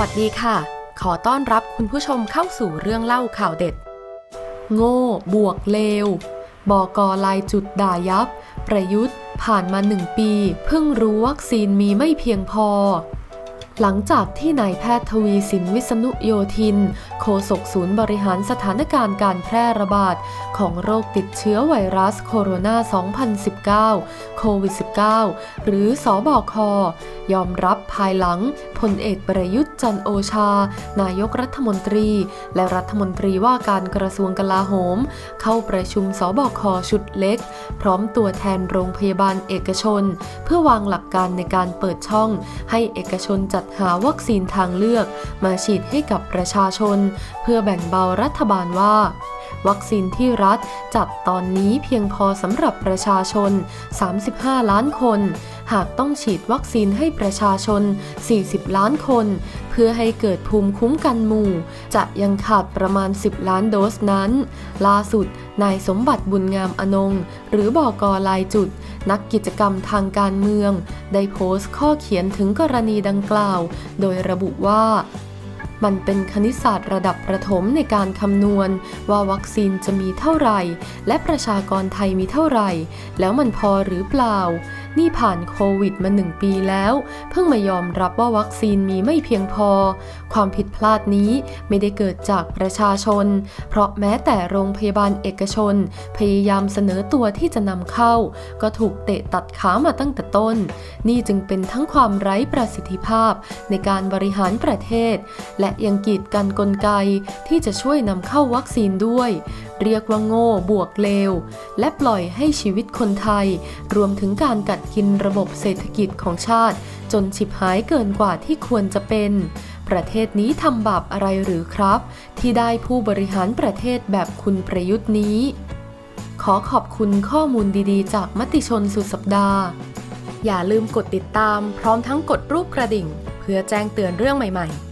วัสดีค่ะ ขอต้อนรับคุณผู้ชมเข้าสู่เรื่องเล่าข่าวเด็ด โง่ บวกเลว บอกอลายจุดด่ายับ ประยุทธ์ผ่านมาหนึ่งปี เพิ่งรู้วัคซีนมีไม่เพียงพอ หลังจากที่นายแพทย์ทวีสินวิษณุโยธิน โฆษกศูนย์บริหารสถานการณ์การแพร่ระบาด ของโรคติดเชื้อไวรัสโคโรนา 2019 โควิด -19 หรือสอบอคยอมรับภายหลังพลเอกประยุทธ์จันโอชา นายกรัฐมนตรี และรัฐมนตรีว่าการกระทรวงกลาโหม เข้าประชุมสบคชุดเล็ก พร้อมตัวแทนโรงพยาบาลเอกชน เพื่อวางหลักการในการเปิดช่อง ให้เอกชนจัดหาวัคซีนทางเลือกมาฉีดให้กับประชาชน เพื่อแบ่งเบารัฐบาลว่า วัคซีนที่รัฐจัดตอนนี้เพียงพอสำหรับประชาชน 35 ล้านคน หากต้องฉีดวัคซีนให้ประชาชน 40 ล้านคน เพื่อให้เกิดภูมิคุ้มกันหมู่ จะยังขาดประมาณ 10 ล้านโดสนั้น ล่าสุด นายสมบัติบุญงามอนง หรือบอกอลายจุด นักกิจกรรมทางการเมือง ได้โพสต์ข้อเขียนถึงกรณีดังกล่าว โดยระบุว่า มันเป็นคณิตศาสตร์ระดับประถมในการคำนวณ ว่าวัคซีนจะมีเท่าไหร่ และประชากรไทยมีเท่าไหร่ แล้วมันพอหรือเปล่า นี่ผ่านโควิดมาหนึ่งปีแล้ว เพิ่งมายอมรับว่าวัคซีนมีไม่เพียงพอ ความผิดพลาดนี้ไม่ได้เกิดจากประชาชน เพราะแม้แต่โรงพยาบาลเอกชน พยายามเสนอตัวที่จะนำเข้า ก็ถูกเตะตัดขามาตั้งแต่ต้น นี่จึงเป็นทั้งความไร้ประสิทธิภาพในการบริหารประเทศ และยังกีดกันกลไกที่จะช่วยนำเข้าวัคซีนด้วย เรียกว่าโง่บวกเลว และปล่อยให้ชีวิตคนไทย รวมถึงการกัดกินระบบเศรษฐกิจของชาติ จนฉิบหายเกินกว่าที่ควรจะเป็น ประเทศนี้ทำบาปอะไรหรือครับ ที่ได้ผู้บริหารประเทศแบบคุณประยุทธ์นี้ ขอขอบคุณข้อมูลดีๆ จากมติชนสุดสัปดาห์ อย่าลืมกดติดตามพร้อมทั้งกดรูปกระดิ่ง เพื่อแจ้งเตือนเรื่องใหม่ ๆ